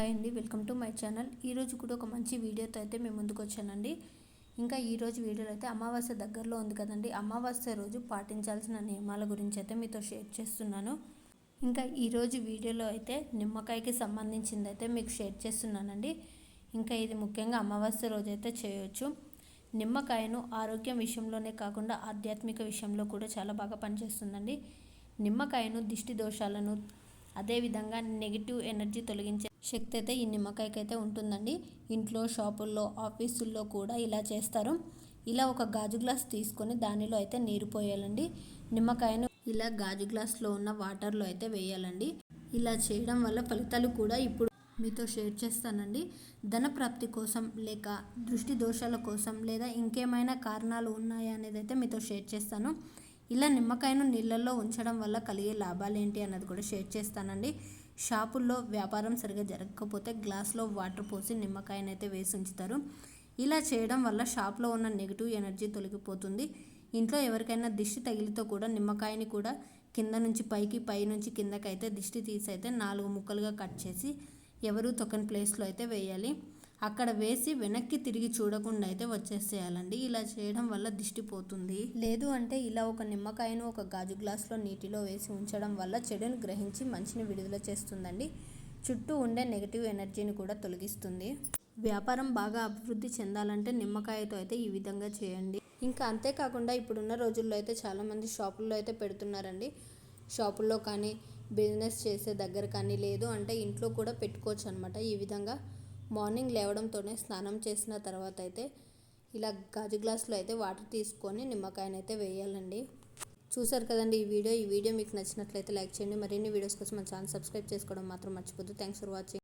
Hi అండి welcome to my channel. ఈరోజు కూడా ఒక మంచి వీడియోతో అయితే మేము ముందుకు వచ్చానండి. ఇంకా ఈరోజు వీడియోలో అయితే అమావాస్య దగ్గరలో ఉంది కదండి. అమావాస్య రోజు పాటించాల్సిన నియమాల గురించి అయితే మీతో షేర్ చేస్తున్నాను. ఇంకా ఈరోజు వీడియోలో అయితే నిమ్మకాయకి సంబంధించింది అయితే మీకు షేర్ చేస్తున్నానండి. ఇంకా ఇది ముఖ్యంగా అమావాస్య రోజు అయితే చేయొచ్చు. నిమ్మకాయను ఆరోగ్యం విషయంలోనే కాకుండా ఆధ్యాత్మిక విషయంలో కూడా చాలా బాగా పనిచేస్తుందండి. నిమ్మకాయను దిష్టి దోషాలను అదేవిధంగా నెగిటివ్ ఎనర్జీ తొలగించే శక్తి అయితే ఈ నిమ్మకాయకైతే ఉంటుందండి. ఇంట్లో షాపుల్లో ఆఫీసుల్లో కూడా ఇలా చేస్తారు. ఇలా ఒక గాజు గ్లాస్ తీసుకొని దానిలో అయితే నీరు పోయాలండి. నిమ్మకాయను ఇలా గాజు గ్లాస్లో ఉన్న వాటర్లో అయితే వేయాలండి. ఇలా చేయడం వల్ల ఫలితాలు కూడా ఇప్పుడు మీతో షేర్ చేస్తానండి. ధన ప్రాప్తి కోసం లేక దృష్టి దోషాల కోసం లేదా ఇంకేమైనా కారణాలు ఉన్నాయా అనేది అయితే మీతో షేర్ చేస్తాను. ఇలా నిమ్మకాయను నీళ్ళల్లో ఉంచడం వల్ల కలిగే లాభాలు ఏంటి అన్నది కూడా షేర్ చేస్తానండి. షాపుల్లో వ్యాపారం సరిగా జరగకపోతే గ్లాస్లో వాటర్ పోసి నిమ్మకాయనైతే వేసి ఉంచుతారు. ఇలా చేయడం వల్ల షాప్లో ఉన్న నెగిటివ్ ఎనర్జీ తొలగిపోతుంది. ఇంట్లో ఎవరికైనా దిష్టి తగిలితో కూడా నిమ్మకాయని కూడా కింద నుంచి పైకి పై నుంచి కిందకైతే దిష్టి తీసి అయితే నాలుగు ముక్కలుగా కట్ చేసి ఎవరు తొక్కని ప్లేస్లో అయితే వేయాలి. అక్కడ వేసి వెనక్కి తిరిగి చూడకుండా అయితే వచ్చేసేయాలండి. ఇలా చేయడం వల్ల దిష్టి పోతుంది. లేదు అంటే ఇలా ఒక నిమ్మకాయను ఒక గాజు గ్లాస్లో నీటిలో వేసి ఉంచడం వల్ల చెడును గ్రహించి మంచిని విడుదల చేస్తుందండి. చుట్టూ ఉండే నెగిటివ్ ఎనర్జీని కూడా తొలగిస్తుంది. వ్యాపారం బాగా అభివృద్ధి చెందాలంటే నిమ్మకాయతో అయితే ఈ విధంగా చేయండి. ఇంకా అంతేకాకుండా ఇప్పుడున్న రోజుల్లో అయితే చాలామంది షాపుల్లో అయితే పెడుతున్నారండి. షాపుల్లో కానీ బిజినెస్ చేసే దగ్గర కానీ లేదు అంటే ఇంట్లో కూడా పెట్టుకోవచ్చు అనమాట ఈ విధంగా. మార్నింగ్ లేవడంతోనే స్నానం చేసిన తర్వాత అయితే ఇలా గాజు గ్లాసులో అయితే వాటర్ తీసుకొని నిమ్మకాయనైతే వేయాలండి. చూసారు కదండి ఈ వీడియో. ఈ వీడియో మీకు నచ్చినట్లయితే లైక్ చేయండి. మరిన్ని వీడియోస్ కోసం మన ఛానల్ సబ్స్క్రైబ్ చేసుకోవడం మాత్రం మర్చిపోద్దు థ్యాంక్స్ ఫర్ వాచింగ్